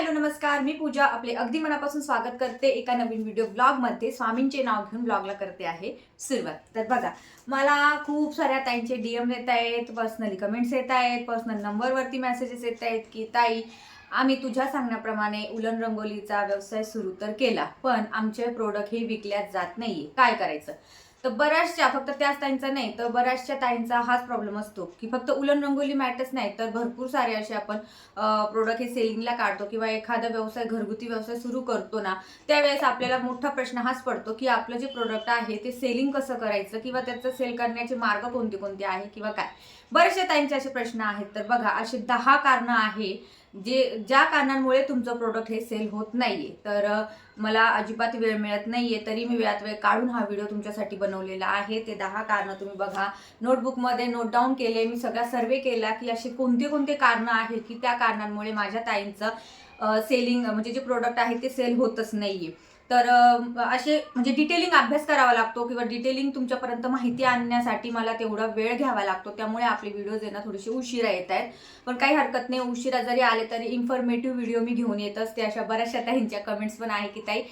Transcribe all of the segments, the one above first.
Hello नमस्कार. मी पूजा. आपले अगदी मनापासून स्वागत करते एका नवीन व्हिडिओ ब्लॉगमध्ये स्वामींचे नाव घेऊन ब्लॉगला करते आहे सुरुवात. तर बघा मला खूप साऱ्या ताईंचे डीएम येत आहेत पर्सनली कमेंट्स येत आहेत पर्सनल नंबरवरती मेसेजेस येत आहेत की ताई आम्ही तुझ्या सांगण्याप्रमाणे उलन रंगोलीचा व्यवसाय सुरू तर केला पण आमचे प्रोडक्ट हे विकल्याच जात नाहीये. काय करायचं? तर बऱ्याचशा फक्त त्याच ताईंचा नाही तर बऱ्याचशा ताईंचा हाच प्रॉब्लेम असतो की फक्त उलन रंगोली मॅटच नाही तर भरपूर सारे असे आपण प्रोडक्ट हे सेलिंगला काढतो किंवा एखादा व्यवसाय घरगुती व्यवसाय सुरू करतो ना त्यावेळेस आपल्याला मोठा प्रश्न हाच पडतो की आपलं जे प्रोडक्ट आहे ते सेलिंग कसं करायचं किंवा त्याचं सेल करण्याचे मार्ग कोणते कोणते आहे किंवा काय? बरेचशा ताईंचे असे प्रश्न आहेत तर बघा असे दहा कारणं आहे जे ज्या कारणांमुळे तुमचं प्रोडक्ट हे सेल होत नाहीये. तर मला अजिबात वेळ मिळत नाहीये तरी मी वेळात वेळ काढून हा व्हिडिओ तुमच्यासाठी बनवलेला आहे. ते दहा कारणं तुम्ही बघा. नोटबुकमध्ये नोट डाऊन केले मी सगळा सर्वे केला की असे कोणते कोणते कारणं आहेत की त्या कारणांमुळे माझ्या ताईंचं सेलिंग म्हणजे जे प्रोडक्ट आहे ते सेल होतच नाहीये. तर असे म्हणजे डिटेलिंग अभ्यास करावा लागतो किंवा डिटेलिंग तुमच्यापर्यंत माहिती आणण्यासाठी मला तेवढा वेळ घ्यावा लागतो. त्यामुळे आपले व्हिडिओज येणं थोडेसे उशिरा येत आहेत. पण काही हरकत नाही उशिरा जरी आले तरी इन्फॉर्मेटिव्ह व्हिडिओ मी घेऊन येत असते. अशा बऱ्याचशा ताईंच्या कमेंट्स पण आहे की ताई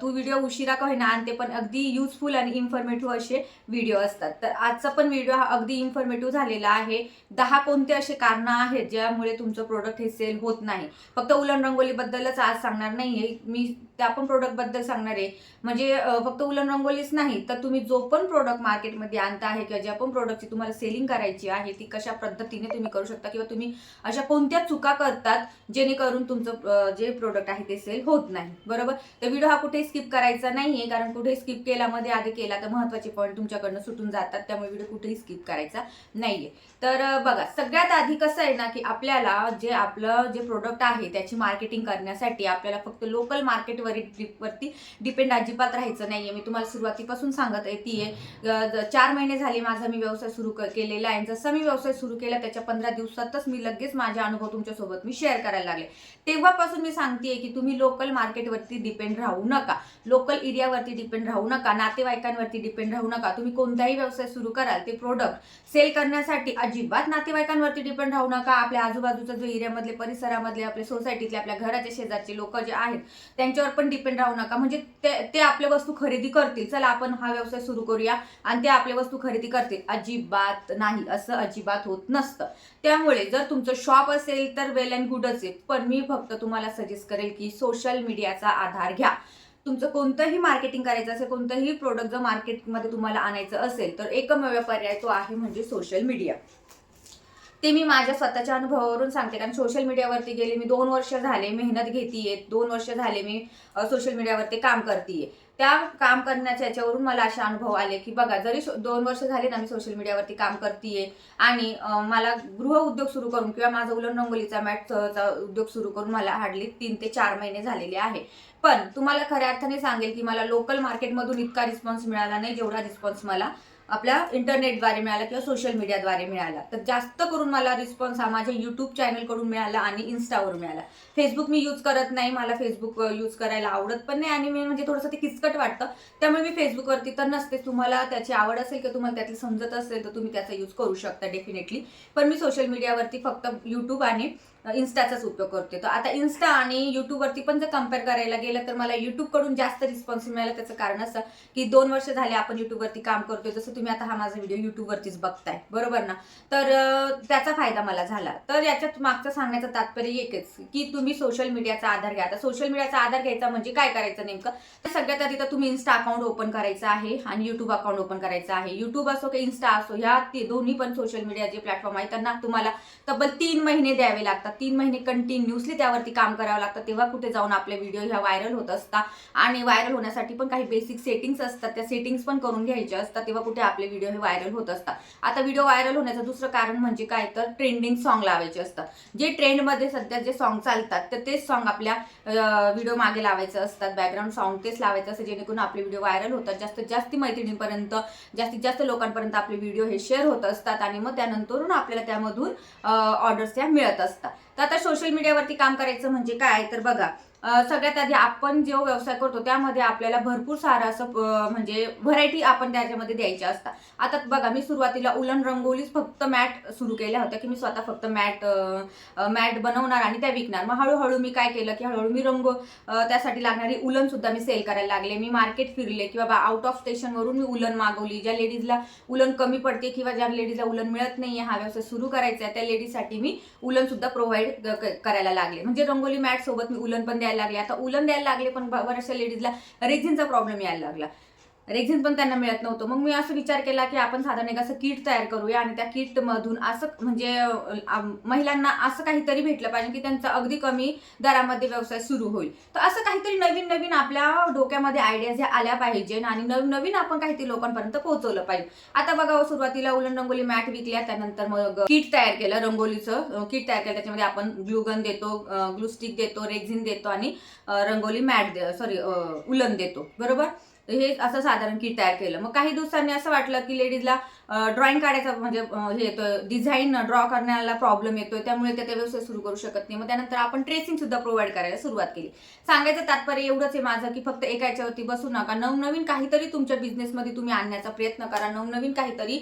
तू व्हिडिओ उशिरा का होईना आणते? पण अगदी युजफुल आणि इन्फॉर्मेटिव्ह असे व्हिडिओ असतात. तर आजचा पण व्हिडिओ हा अगदी इन्फॉर्मेटिव्ह झालेला आहे. दहा कोणते असे कारणं आहेत ज्यामुळे तुमचं प्रोडक्ट हे सेल होत नाही. फक्त उलन रंगोलीबद्दलच आज सांगणार नाहीये. मी त्या पण प्रोडक्टबद्दल सांगणार आहे. म्हणजे फक्त उलन रंगोलीच नाही तर तुम्ही जो पण प्रोडक्ट मार्केटमध्ये आणता आहे किंवा ज्या पण प्रोडक्टची तुम्हाला सेलिंग करायची आहे ती कशा पद्धतीने तुम्ही करू शकता किंवा तुम्ही अशा कोणत्या चुका करतात जेणेकरून तुमचं जे प्रोडक्ट आहे ते सेल होत नाही. बरोबर? तर व्हिडिओ हा कुठे स्किप करायचा नाहीये कारण कुठे स्किप केला मध्ये आधी केला तर महत्त्वाचे पॉईंट तुमच्याकडनं सुटून जातात त्यामुळे व्हिडिओ कुठेही स्किप करायचा नाहीये. तर बघा सगळ्यात आधी कसं आहे ना की आपल्याला जे आपलं जे प्रोडक्ट आहे त्याची मार्केटिंग करण्यासाठी आपल्याला फक्त लोकल मार्केटवरी वरती डिपेंड अजिबात राहायचं नाही आहे मी तुम्हाला सुरुवातीपासून सांगत येते चार महिने झाले माझा मी व्यवसाय सुरू केलेला आहे. जसं मी व्यवसाय सुरू केला त्याच्या पंधरा दिवसातच मी लगेच माझे अनुभव तुमच्यासोबत मी शेअर करायला लागले. तेव्हापासून मी सांगते की तुम्ही लोकल मार्केटवरती डिपेंड राहू नका. लोकल एरियावरती डिपेंड राहू नका. नातेवाईकांवरती डिपेंड राहू नका. तुम्ही कोणताही व्यवसाय सुरू कराल ते प्रोडक्ट सेल करण्यासाठी अजिबात नातेवाईकांवरती डिपेंड राहू नका. आपल्या आजूबाजूचा जो एरियामधले परिसरामधले आपल्या सोसायटीतले आपल्या घराच्या शेजारचे लोक जे आहेत त्यांच्यावर पण डिपेंड राहू नका. म्हणजे ते ते आपल्या वस्तू खरेदी करतील. चला आपण हा व्यवसाय सुरू करूया आणि ते आपल्या वस्तू खरेदी करतील. अजिबात नाही. असं अजिबात होत नसतं. त्यामुळे जर तुमचं शॉप असेल तर वेल अँड गुडच आहे. पण मी फक्त तुम्हाला सजेस्ट करेल की सोशल मीडियाचा आधार घ्या. तुमचं कोणतंही मार्केटिंग करायचं असेल कोणतंही प्रोडक्ट जर मार्केटमध्ये तुम्हाला आणायचं असेल तर एकमेव पर्याय तो आहे म्हणजे सोशल मीडिया ते मी माझ्या स्वतःच्या अनुभवावरून सांगते. कारण सोशल मीडियावरती गेले मी दोन वर्ष झाले मेहनत घेतीये. दोन वर्ष झाले मी सोशल मीडियावरती काम करतीये. त्या काम करण्याच्या याच्यावरून मला असे अनुभव आले की बघा जरी दोन वर्ष झाले ना मी सोशल मीडियावरती काम करतीये आणि मला गृह उद्योग सुरू करून किंवा माझा उलन रंगोलीचा मॅटचा उद्योग सुरू करून मला हार्डली तीन ते चार महिने झालेले आहे. पण तुम्हाला खऱ्या अर्थाने सांगेल की मला लोकल मार्केटमधून इतका रिस्पॉन्स मिळाला नाही जेवढा रिस्पॉन्स मला आपल्या इंटरनेटद्वारे मिळाला किंवा सोशल मीडियाद्वारे मिळाला. तर जास्त करून मला रिस्पॉन्स हा माझ्या युट्यूब चॅनलकडून मिळाला आणि इन्स्टावर मिळाला. फेसबुक मी यूज करत नाही मला फेसबुक यूज करायला आवडत पण नाही आणि मी म्हणजे थोडंसं ते किचकट वाटतं. त्यामुळे मी फेसबुकवरती तर नसते. तुम्हाला त्याची आवड असेल किंवा तुम्हाला त्यातलं समजत असेल तर तुम्ही त्याचा यूज करू शकता डेफिनेटली पण मी सोशल मीडियावरती फक्त युट्यूब आणि इन्स्टाचाच उपयोग करते. तर आता इन्स्टा आणि यूट्यूबवरती पण जर कंपेअर करायला गेलं तर मला यूट्यूबकडून जास्त रिस्पॉन्स मिळाला. त्याचं कारण असं की दोन वर्ष झाले आपण यूट्यूबवरती काम करतोय. जसं तुम्ही आता हा माझा व्हिडिओ यूट्यूबवरतीच बघताय. बरोबर ना? तर त्याचा फायदा मला झाला. तर याच्यात मागचं सांगण्याचं तात्पर्य एकच की तुम्ही सोशल मीडियाचा आधार घ्या. आता सोशल मीडियाचा आधार घ्यायचा म्हणजे काय करायचं नेमकं? तर सगळ्यात आधी तर तुम्ही इन्स्टा अकाउंट ओपन करायचं आहे आणि यूट्यूब अकाउंट ओपन करायचं आहे. यूट्यूब असो की इन्स्टा असो ह्या ते दोन्ही पण सोशल मीडिया जे प्लॅटफॉर्म आहेत त्यांना तुम्हाला तब्बल तीन महिने द्यावे लागतात. तीन महिने कंटिन्युअसली त्यावरती काम करावं लागतं. तेव्हा कुठे जाऊन आपले व्हिडिओ ह्या व्हायरल होत असतात. आणि व्हायरल होण्यासाठी पण काही बेसिक सेटिंग्स असतात. त्या सेटिंग्स पण करून घ्यायच्या असतात. तेव्हा कुठे आपले व्हिडिओ हे व्हायरल होत असतात. आता व्हिडिओ व्हायरल होण्याचं दुसरं कारण म्हणजे काय? तर ट्रेंडिंग सॉन्ग लावायचे असतात. जे ट्रेंडमध्ये सध्या जे सॉन्ग चालतात तर तेच सॉन्ग आपल्या व्हिडिओ मागे लावायचं असतात. बॅकग्राऊंड सॉन्ग तेच लावायचं असतं जेणेकरून आपले व्हिडिओ व्हायरल होतात. जास्तीत जास्त मैत्रिणींपर्यंत जास्तीत जास्त लोकांपर्यंत आपले व्हिडिओ हे शेअर होत असतात. आणि मग त्यानंतरून आपल्याला त्यामधून ऑर्डर्स त्या मिळत असतात. तर आता सोशल मीडियावरती काम करायचं म्हणजे काय? तर बघा सगळ्यात आधी आपण जो व्यवसाय करतो त्यामध्ये आपल्याला भरपूर सारं असं म्हणजे व्हरायटी आपण त्याच्यामध्ये द्यायच्या असतात. आता बघा मी सुरुवातीला उलन रंगोलीच फक्त मॅट सुरू केल्या होत्या की मी स्वतः फक्त मॅट मॅट बनवणार आणि त्या विकणार. मग हळूहळू मी काय केलं की हळूहळू मी रंग त्यासाठी लागणारी उलन सुद्धा मी सेल करायला लागले. मी मार्केट फिरले किंवा बा आउट ऑफ स्टेशनवरून मी उलन मागवली. ज्या लेडीजला उलन कमी पडते किंवा ज्या लेडीजला उलन मिळत नाही हा व्यवसाय सुरू करायचा आहे त्या लेडीजसाठी मी उलन सुद्धा प्रोव्हाइड करायला लागले. म्हणजे रंगोली मॅट सोबत मी उलन पण द्यायला लागले. आता उलन द्यायला लागले पण बऱ्याचशा लेडीजला रेझिनचा प्रॉब्लेम यायला लागला. रेझिन पण त्यांना मिळत नव्हतं. मग मी असं विचार केला की आपण साधारण एक असं किट तयार करूया आणि त्या किट मधून असं म्हणजे महिलांना असं काहीतरी भेटलं पाहिजे की त्यांचा अगदी कमी दरामध्ये व्यवसाय सुरू होईल. तर असं काहीतरी नवीन नवीन आपल्या डोक्यामध्ये आयडियाज ह्या आल्या पाहिजे आणि नवीन नवीन आपण काहीतरी लोकांपर्यंत पोहोचवलं पाहिजे. आता बघा हो, सुरुवातीला उलन रंगोली मॅट विकल्या त्यानंतर मग किट तयार केलं रंगोलीचं. किट तयार केलं त्याच्यामध्ये आपण ग्लुगन देतो ग्लू स्टिक देतो रेक्झिन देतो आणि रंगोली मॅट सॉरी उलन देतो. बरोबर? हे असं साधारण किट तयार केलं. मग काही दिवसांनी असं वाटलं की लेडीजला ड्रॉइंग काढायचा म्हणजे हे येतोय. डिझाईन ड्रॉ करण्याला प्रॉब्लेम येतोय. त्यामुळे ते ते व्यवसाय सुरू करू शकत नाही. मग त्यानंतर आपण ट्रेसिंग सुद्धा प्रोव्हाइड करायला सुरुवात केली. सांगायचं तात्पर्य एवढंच आहे माझं की फक्त एका याच्यावरती बसू नका. नवनवीन काहीतरी तुमच्या बिझनेसमध्ये तुम्ही आणण्याचा प्रयत्न करा. नवनवीन काहीतरी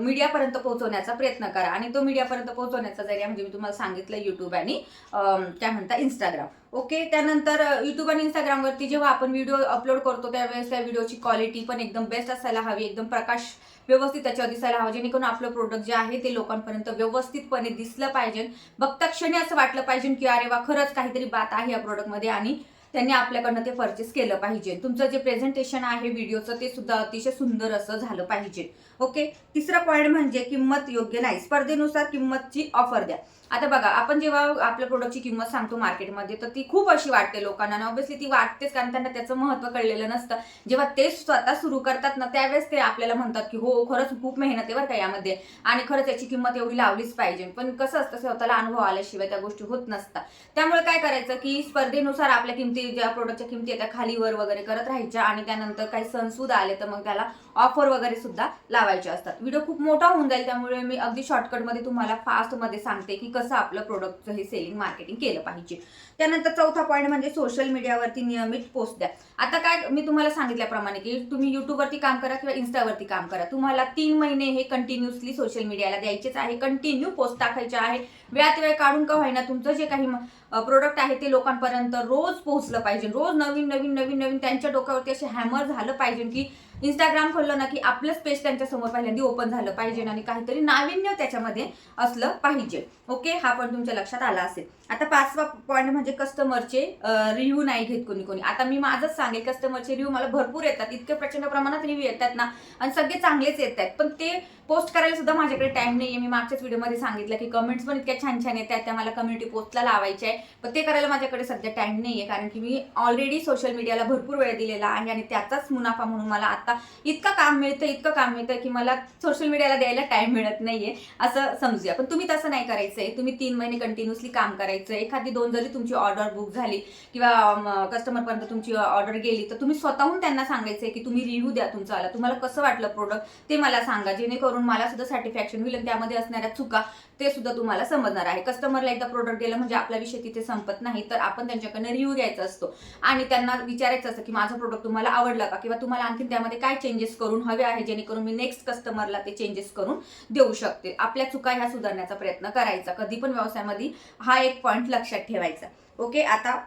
मीडियापर्यंत पोहोचवण्याचा प्रयत्न करा. आणि तो मीडियापर्यंत पोहोचवण्याचा जरिया म्हणजे मी तुम्हाला सांगितलं युट्यूब आणि त्या काय म्हणता इंस्टाग्राम ओके त्यानंतर युट्यूब आणि इंस्टाग्रामवरती जेव्हा आपण व्हिडिओ अपलोड करतो त्यावेळेस त्या व्हिडिओची क्वालिटी पण एकदम बेस्ट असायला हवी एकदम प्रकाश व्यवस्थित त्याच्यावर दिसायला हवं जेणेकरून आपलं प्रोडक्ट जे आहे ते लोकांपर्यंत व्यवस्थितपणे दिसलं पाहिजे. बघता क्षणी असं वाटलं पाहिजे की अरे वा खरंच काहीतरी बात आहे या प्रोडक्टमध्ये आणि त्यांनी आपल्याकडनं ते परचेस केलं पाहिजे. तुमचं जे प्रेझेंटेशन आहे व्हिडिओचं ते सुद्धा अतिशय सुंदर असं झालं पाहिजे. ओके तिसरा पॉईंट म्हणजे किंमत योग्य नाही. स्पर्धेनुसार किंमतची ऑफर द्या. आता बघा आपण जेव्हा आपल्या प्रोडक्टची किंमत सांगतो मार्केटमध्ये तर ती खूप अशी वाटते लोकांना. आणि ऑब्व्हियसली ती वाटतेच कारण त्यांना त्याचं महत्त्व कळलेलं नसतं. जेव्हा ते स्वतः सुरू करतात ना त्यावेळेस ते आपल्याला म्हणतात की हो खरंच खूप मेहनत आहे बरं का यामध्ये. आणि खरंच याची किंमत एवढी लावलीच पाहिजे. पण कसं असतं स्वतःला अनुभव आल्याशिवाय त्या गोष्टी होत नसतात. त्यामुळे काय करायचं की स्पर्धेनुसार आपल्या किमती ज्या प्रोडक्टच्या किमती आहेत त्या खालीवर वगैरे करत राहायच्या आणि त्यानंतर काही सणसुद्धा आले तर मग त्याला ऑफर वगैरे सुद्धा लावायचे असतात. व्हिडिओ खूप मोठा होऊन जाईल त्यामुळे मी अगदी शॉर्टकटमध्ये तुम्हाला फास्टमध्ये सांगते की कसं आपलं प्रोडक्टचं हे सेलिंग मार्केटिंग केलं पाहिजे. त्यानंतर चौथा पॉईंट म्हणजे सोशल मीडियावरती नियमित पोस्ट द्या. आता काय मी तुम्हाला सांगितल्याप्रमाणे की तुम्ही युट्यूबवरती काम करा किंवा इन्स्टावरती काम करा. तुम्हाला तीन महिने हे कंटिन्युअसली सोशल मीडियाला द्यायचेच आहे. कंटिन्यू पोस्ट टाकायचे आहे. वेळात वेळ काढून का होईना तुमचं जे काही प्रोडक्ट आहे ते लोकांपर्यंत रोज पोहोचलं पाहिजे. रोज नवीन नवीन नवीन नवीन त्यांच्या डोक्यावरती असे हॅमर झालं पाहिजे की इंस्टाग्राम खोललं ना की आपलंच पेज त्यांच्यासमोर पहिल्यांदा ओपन झालं पाहिजे आणि काहीतरी नाविन्य त्याच्यामध्ये असलं पाहिजे. ओके हा पण तुमच्या लक्षात आला असेल. आता पाचवा पॉईंट म्हणजे कस्टमरचे रिव्ह्यू नाही घेत कोणी कोणी. आता मी माझंच सांगेल कस्टमरचे रिव्ह्यू मला भरपूर येतात. इतके प्रचंड प्रमाणात रिव्ह्यू येतात ना. आणि सगळे चांगलेच येत आहेत पण ते पोस्ट करायला सुद्धा माझ्याकडे टाइम नाही आहे मी मागच्याच व्हिडिओमध्ये सांगितलं की कमेंट्स पण इतक्या छान छान येतात. त्या मला कम्युनिटी पोस्टला लावायचे आहे पण ते करायला माझ्याकडे सध्या टाइम नाही आहे कारण की मी ऑलरेडी सोशल मीडियाला भरपूर वेळ दिलेला आहे आणि त्याचाच मुनाफा म्हणून मला आता इतकं काम मिळतं इतकं काम मिळतं की मला सोशल मीडियाला द्यायला टाइम मिळत नाहीये असं समजूया. पण तुम्ही तसं नाही करायचं आहे तुम्ही तीन महिने कंटिन्युअसली काम करायचं एखादी दोन जरी तुमची ऑर्डर बुक झाली किंवा कस्टमरपर्यंत तुमची ऑर्डर गेली तर तुम्ही स्वतःहून त्यांना सांगायचं आहे की तुम्ही रिव्ह्यू द्या तुमचा आला. तुम्हाला कसं वाटलं प्रोडक्ट ते मला सांगा. जेणेकरून मला सुद्धा सॅटिस्फॅक्शन होईल आणि त्यामध्ये असणाऱ्या चुका ते सुद्धा तुम्हाला समजणार आहे. कस्टमरला एकदा प्रोडक्ट दिलं म्हणजे आपला विषय तिथे संपत नाही तर आपण त्यांच्याकडनं रिव्ह्यू घ्यायचा असतो. आणि त्यांना विचारायचं असतं की माझं प्रोडक्ट तुम्हाला आवडला का? किंवा तुम्हाला आणखी त्यामध्ये काय चेंजेस करून हवे आहे जेणेकरून मी नेक्स्ट कस्टमरला ते चेंजेस करून देऊ शकते. आपल्या चुका ह्या सुधारण्याचा प्रयत्न करायचा. कधी पण व्यवसायामध्ये हा एक पॉईंट लक्षात ठेवायचा. ओके आता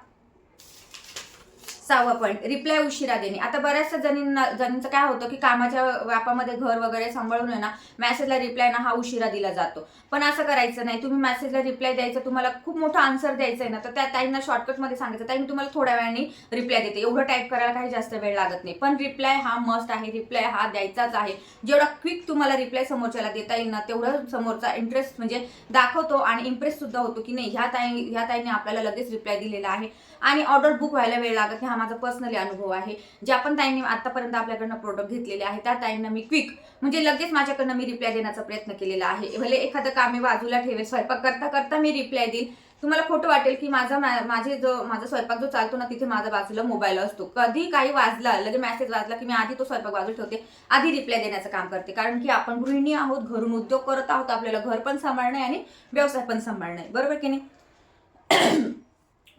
सहावा पॉईंट रिप्लाय उशिरा देणे. आता बऱ्याचशा जणींना जणींचं काय होतं की कामाच्या व्यापामध्ये घर वगैरे सांभाळून आहे ना मॅसेजला रिप्लाय ना हा उशिरा दिला जातो. पण असं करायचं नाही. तुम्ही मॅसेजला रिप्लाय द्यायचं तुम्हाला खूप मोठा आन्सर द्यायचा आहे ना तर त्या ताईंना शॉर्टकटमध्ये सांगायचं ताई मी तुम्हाला थोड्या वेळाने रिप्लाय देते. एवढं टाईप करायला काही जास्त वेळ लागत नाही. पण रिप्लाय हा मस्ट आहे. रिप्लाय हा द्यायचाच आहे. जेवढा क्विक तुम्हाला रिप्लाय समोरच्याला देता येईल ना तेवढं समोरचा इंटरेस्ट म्हणजे दाखवतो आणि इम्प्रेस सुद्धा होतो की नाही ह्या ताई ह्या ताईने आपल्याला लगेच रिप्लाय दिलेला आहे. आणि ऑर्डर बुक व्हायला वेळ लागत नाही. हा माझा पर्सनली अनुभव आहे. ज्या पण ताईंनी आतापर्यंत आपल्याकडनं प्रोडक्ट घेतलेले आहे त्या ताईंना मी क्विक म्हणजे लगेच माझ्याकडनं मी रिप्लाय देण्याचा प्रयत्न केलेला आहे. भले एखादं काम मी बाजूला ठेवेल स्वयंपाक करता करता मी रिप्लाय देईल. तुम्हाला खोटं वाटेल की माझा माझे जो माझा स्वयंपाक जो चालतो ना तिथे माझा बाजूला मोबाईल असतो. कधी काही वाजला लगे मेसेज वाजला की मी आधी तो स्वयंपाक बाजूला ठेवते आधी रिप्लाय देण्याचं काम करते. कारण की आपण गृहिणी आहोत घरून उद्योग करत आहोत आपल्याला घर पण सांभाळणं आहे आणि व्यवसाय पण सांभाळणं आहे. बरोबर की नाही?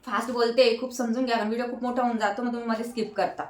फास्ट बोलते खूप समजून घ्या कारण व्हिडिओ खूप मोठा होऊन जातो मग तुम्ही मध्ये स्किप करता.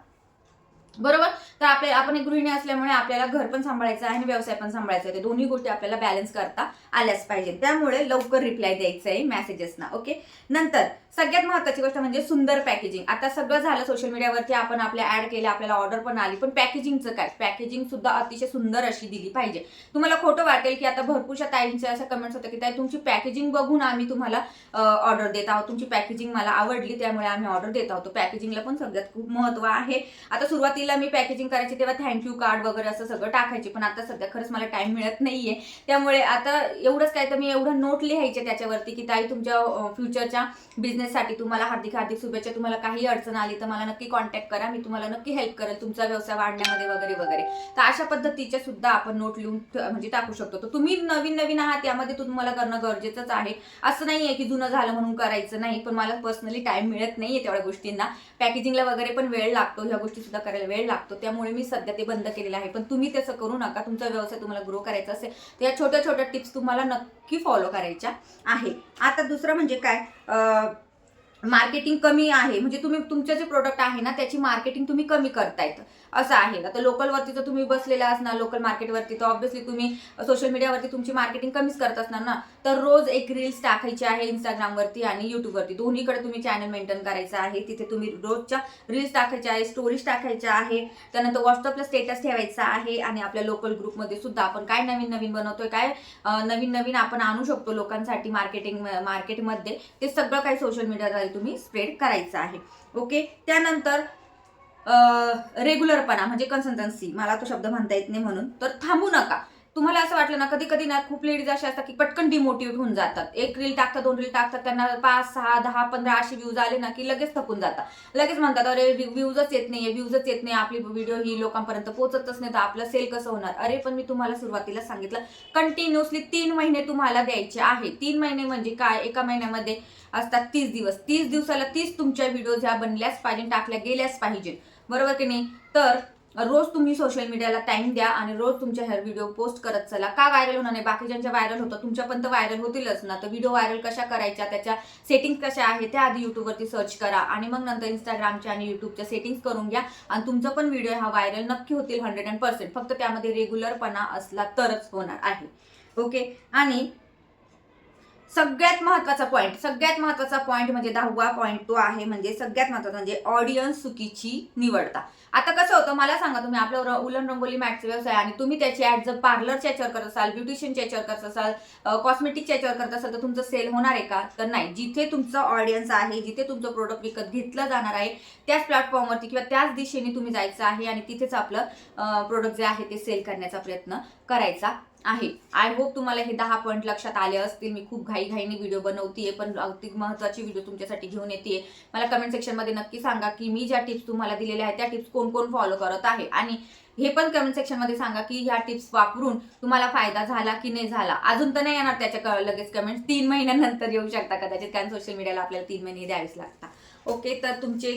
बरोबर? तर आपले आपण एक गृहिणी असल्यामुळे आपल्याला घर पण सांभाळायचं आहे आणि व्यवसाय पण सांभाळायचा आहे. दोन्ही गोष्टी आपल्याला बॅलन्स करता आल्याच पाहिजे त्यामुळे लवकर रिप्लाय द्यायचं आहे मेसेजेसना ओके नंतर सगळ्यात महत्त्वाची गोष्ट म्हणजे सुंदर पॅकेजिंग आता सगळं झालं सोशल मीडियावरती आपण आपल्या ऍड केल्या आपल्याला ऑर्डर पण आली पण पॅकेजिंगचं काय? पॅकेजिंग सुद्धा अतिशय सुंदर अशी दिली पाहिजे. तुम्हाला खोटं वाटेल की आता भरपूरशा ताईंचे असं कमेंट्स होतं की ताई तुमची पॅकेजिंग बघून आम्ही तुम्हाला ऑर्डर देत आहोत. तुमची पॅकेजिंग मला आवडली त्यामुळे आम्ही ऑर्डर देत आहोत. पॅकेजिंगला पण सगळ्यात खूप महत्त्व आहे. आता सुरुवातीला मी पॅकेजिंग करायची तेव्हा थँक्यू कार्ड वगैरे असं सगळं टाकायचे पण आता सध्या खरंच मला टाइम मिळत नाहीये. त्यामुळे आता एवढंच काय तर मी एवढं नोट लिहायचे त्याच्यावरती की ताई तुमच्या फ्युचरच्या बिझनेस बिझनेससाठी तुम्हाला हार्दिक हार्दिक शुभेच्छा. तुम्हाला काही अडचण आली तर मला नक्की कॉन्टॅक्ट करा. मी तुम्हाला नक्की हेल्प करेल तुमचा व्यवसाय वाढण्यामध्ये वगैरे वगैरे. तर अशा पद्धतीच्या सुद्धा आपण नोट लिहून म्हणजे टाकू शकतो. तर तुम्ही नवीन नवीन आहात यामध्ये तुम्हाला करणं गरजेचंच आहे. असं नाही आहे की जुनं झालं म्हणून करायचं नाही पण मला पर्सनली टाइम मिळत नाहीये तेवढ्या गोष्टींना. पॅकेजिंगला वगैरे पण वेळ लागतो ह्या गोष्टी सुद्धा करायला वेळ लागतो. त्यामुळे मी सध्या ते बंद केलेलं आहे. पण तुम्ही तसं करू नका. तुमचा व्यवसाय तुम्हाला ग्रो करायचा असेल तर या छोट्या छोट्या टिप्स तुम्हाला नक्की फॉलो करायच्या आहे. आता दुसरं म्हणजे काय? मार्केटिंग कमी आहे. म्हणजे तुम्ही तुमचं जे प्रोडक्ट आहे ना त्याची मार्केटिंग तुम्ही कमी करतायत. असं आहे. आता लोकलवरती जर तुम्ही बसलेला असणार लोकल मार्केटवरती तर ऑब्व्हियसली तुम्ही सोशल मीडियावरती तुमची मार्केटिंग कमीच करत असणार ना. तर रोज एक रील्स टाकायची आहे इंस्टाग्रामवरती आणि युट्यूबवरती दोन्हीकडे तुम्ही चॅनल मेंटेन करायचं आहे. तिथे तुम्ही रोजच्या रील्स टाकायच्या आहे स्टोरीज टाकायच्या आहे. त्यानंतर व्हॉट्सअपला स्टेटस ठेवायचा आहे आणि आपल्या लोकल ग्रुपमध्ये सुद्धा आपण काय नवीन नवीन बनवतोय काय नवीन नवीन आपण आणू शकतो लोकांसाठी मार्केटिंग मार्केटमध्ये ते सगळं काही सोशल मीडियाद्वारे तुम्ही स्प्रेड करायचं आहे. ओके त्यानंतर रेग्युलरपणा म्हणजे कन्सल्टन्सी मला तो शब्द म्हणता येत नाही म्हणून तर थांबू नका. तुम्हाला असं वाटलं ना कधी कधी ना खूप लेडीज अशा असतात की पटकन डिमोटिवेट होऊन जातात. एक रील टाकतात दोन रील टाकतात त्यांना पाच सहा दहा पंधरा असे व्ह्यूज आले ना की लगेच थकून जातात. लगेच म्हणतात अरे व्ह्यूजच येत नाही व्ह्यूजच येत नाही आपली व्हिडिओ ही लोकांपर्यंत पोहोचतच नाही तर आपलं सेल कसं होणार? अरे पण मी तुम्हाला सुरुवातीला सांगितलं कंटिन्युअसली तीन महिने तुम्हाला द्यायचे आहे तीन महिने म्हणजे काय? एका महिन्यामध्ये असतात तीस दिवस. तीस दिवसाला तीस तुमच्या व्हिडिओज ह्या बनल्याच पाहिजे टाकल्या गेल्याच पाहिजे बरोबर की नाही? तर रोज तुम्ही सोशल मीडियाला टाइम द्या आणि रोज तुमच्या हेअर व्हिडिओ पोस्ट करत चला. का व्हायरल होणार नाही? बाकीच्यांच्या व्हायरल होतं. तुमच्यापर्यंत तर व्हायरल होतीलच ना. तर व्हिडिओ व्हायरल कशा करायच्या? त्याच्या सेटिंग कशा आहे त्या आधी युट्यूबवरती सर्च करा आणि मग नंतर इंस्टाग्रामच्या आणि युट्यूबच्या सेटिंग्स करून घ्या. आणि तुमचा पण व्हिडिओ हा व्हायरल नक्की होतील हंड्रेड अँड पर्सेंट फक्त त्यामध्ये रेग्युलरपणा असला तरच होणार आहे. ओके आणि सगळ्यात महत्त्वाचा पॉईंट सगळ्यात महत्त्वाचा पॉईंट म्हणजे दहावा पॉईंट तो आहे म्हणजे सगळ्यात महत्त्वाचा म्हणजे ऑडियन्स चुकीची निवडता. आता कसं होतं मला सांगा तुम्ही आपलं उलन रंगोली मॅटचा व्यवसाय आणि तुम्ही त्याची ऍड जर पार्लरच्या याच्यावर करत असाल ब्युटिशियनच्या याच्यावर करत असाल कॉस्मेटिकच्या याच्यावर करत असाल तर तुमचं सेल होणार आहे का? तर नाही. जिथे तुमचं ऑडियन्स आहे जिथे तुमचं प्रोडक्ट विकत घेतलं जाणार आहे त्याच प्लॅटफॉर्मवरती किंवा त्याच दिशेने तुम्ही जायचं आहे आणि तिथेच आपलं प्रोडक्ट जे आहे ते सेल करण्याचा प्रयत्न करायचा. आहे. आय होप तुम्हाला हे दहा पॉईंट लक्षात आले असतील. मी खूप घाई घाईने व्हिडिओ बनवतीये पण अगदी महत्वाची व्हिडिओ तुमच्यासाठी घेऊन येते मला कमेंट सेक्शनमध्ये नक्की सांगा की मी ज्या टिप्स तुम्हाला दिलेल्या आहेत त्या टिप्स कोण कोण फॉलो करत आहे? आणि हे पण कमेंट सेक्शनमध्ये सांगा की ह्या टिप्स वापरून तुम्हाला फायदा झाला की नाही झाला? अजून तर नाही येणार त्याच्या लगेच कमेंट तीन महिन्यानंतर येऊ शकता कदाचित कारण सोशल मीडियाला आपल्याला तीन महिने द्यावेच लागतात. ओके तर तुमचे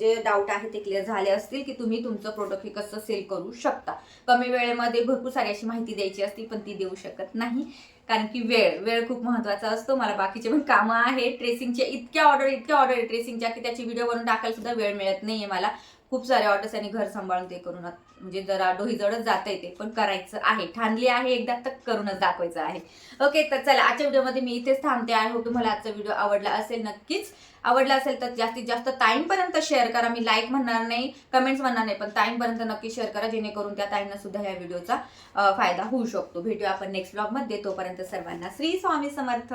जे डाऊट आहे ते क्लिअर झाले असतील की तुम्ही तुमचं प्रोडक्ट हे कसं सेल करू शकता. कमी वेळेमध्ये भरपूर सारी अशी माहिती द्यायची असती पण ती देऊ शकत नाही. कारण की वेळ वेळ खूप महत्त्वाचा असतो. मला बाकीचे पण कामं आहे ट्रेसिंगचे इतक्या ऑर्डर इतक्या ऑर्डर आहे ट्रेसिंगच्या की त्याची व्हिडिओ बनवून टाकायला सुद्धा वेळ मिळत नाही आहे मला. खूप सारे ऑर्डर्स आणि घर सांभाळून ते करून म्हणजे जरा डोही जडच जाता येते पण करायचं आहे. ठाणली आहे एकदा तर करूनच दाखवायचं आहे. ओके तर चला आजच्या व्हिडिओमध्ये मी इथेच थांबते आहे हो तुम्हाला आजचा व्हिडिओ आवडला असेल नक्कीच. आवडला असेल तर जास्तीत जास्त टाईमपर्यंत शेअर करा. मी लाईक म्हणणार नाही कमेंट्स म्हणणार नाही पण टाईमपर्यंत नक्की शेअर करा जेणेकरून त्या टाईमना सुद्धा या व्हिडिओचा फायदा होऊ शकतो. भेटूया आपण नेक्स्ट ब्लॉगमध्ये तोपर्यंत सर्वांना श्री स्वामी समर्थ.